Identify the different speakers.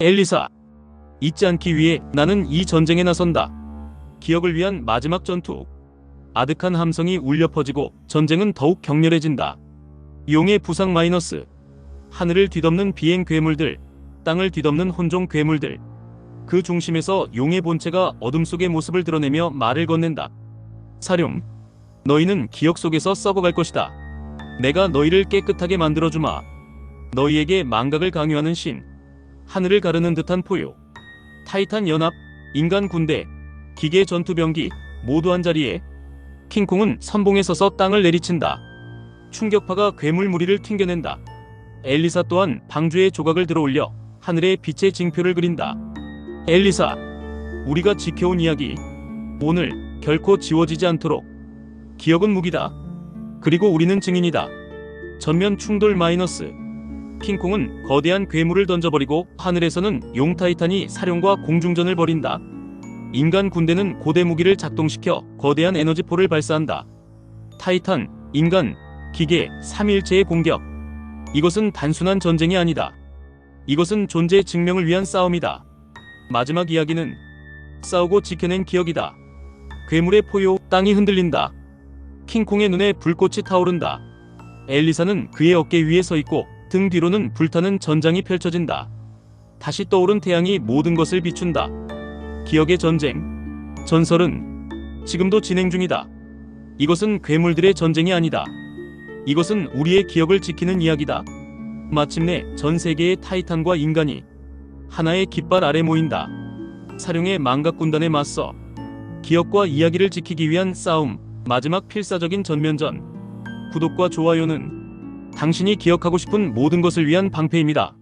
Speaker 1: 엘리사. 잊지 않기 위해 나는 이 전쟁에 나선다. 기억을 위한 마지막 전투. 아득한 함성이 울려 퍼지고 전쟁은 더욱 격렬해진다. 용의 부상 마이너스. 하늘을 뒤덮는 비행 괴물들, 땅을 뒤덮는 혼종 괴물들. 그 중심에서 용의 본체가 어둠 속의 모습을 드러내며 말을 건넨다. 사룡, 너희는 기억 속에서 썩어갈 것이다. 내가 너희를 깨끗하게 만들어주마. 너희에게 망각을 강요하는 신. 하늘을 가르는 듯한 포효. 타이탄 연합, 인간 군대, 기계 전투병기 모두 한 자리에 킹콩은 선봉에 서서 땅을 내리친다. 충격파가 괴물 무리를 튕겨낸다. 엘리사 또한 방주의 조각을 들어올려 하늘에 빛의 징표를 그린다. 엘리사, 우리가 지켜온 이야기 오늘 결코 지워지지 않도록 기억은 무기다. 그리고 우리는 증인이다. 전면 충돌 마이너스. 킹콩은 거대한 괴물을 던져버리고 하늘에서는 용 타이탄이 사령과 공중전을 벌인다. 인간 군대는 고대 무기를 작동시켜 거대한 에너지포를 발사한다. 타이탄, 인간, 기계, 삼일체의 공격. 이것은 단순한 전쟁이 아니다. 이것은 존재 증명을 위한 싸움이다. 마지막 이야기는 싸우고 지켜낸 기억이다. 괴물의 포효, 땅이 흔들린다. 킹콩의 눈에 불꽃이 타오른다. 엘리사는 그의 어깨 위에 서 있고 등 뒤로는 불타는 전장이 펼쳐진다. 다시 떠오른 태양이 모든 것을 비춘다. 기억의 전쟁. 전설은 지금도 진행 중이다. 이것은 괴물들의 전쟁이 아니다. 이것은 우리의 기억을 지키는 이야기다. 마침내 전 세계의 타이탄과 인간이 하나의 깃발 아래 모인다. 사령의 망각 군단에 맞서 기억과 이야기를 지키기 위한 싸움. 마지막 필사적인 전면전. 구독과 좋아요는 당신이 기억하고 싶은 모든 것을 위한 방패입니다.